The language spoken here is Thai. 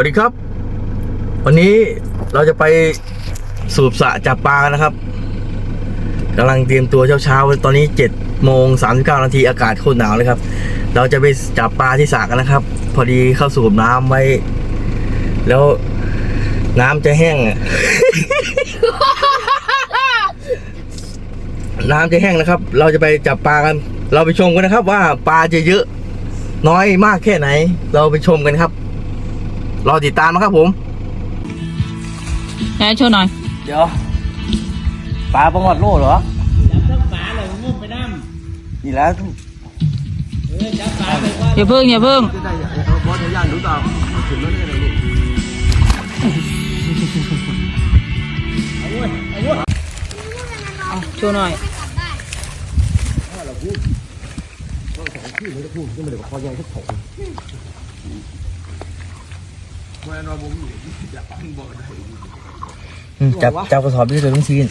วัสดีครับ วันนี้เราจะไปสูบสระจับปลานะครับกำลังเตรียมตัวเช้าๆตอนนี้7จ็ดโมงสามสิบเก้านาทีอากาศโคตรหนาวเลยครับ เราจะไปจับปลาที่สระกันนะครับ พอดีเข้าสูบน้ำไว้ แล้วน้ำจะแห้งน้ำจะแห้งนะครับ เราจะไปจับปลากัน เราไปชมกันนะครับ ว่าปลาจะเยอะ น้อยมากแค่ไหน เราไปชมกันครับ รอติดตามนะครับผมแอโชว์หน่อย เดี๋ยวปลาประงอดโลเหรอจับทั้งฝาเลยงุ่มไปน้นี่แล้วำเออจับฝาเลยว่าอย่าเพิ่งอย่าเพิ่งจะได้เอาบอสจะย่านรู้ต่อถึงแล้วเนี่ยลูกเอาโชว์หน่อย จับจับกระสอบนี่เลยต้องซีน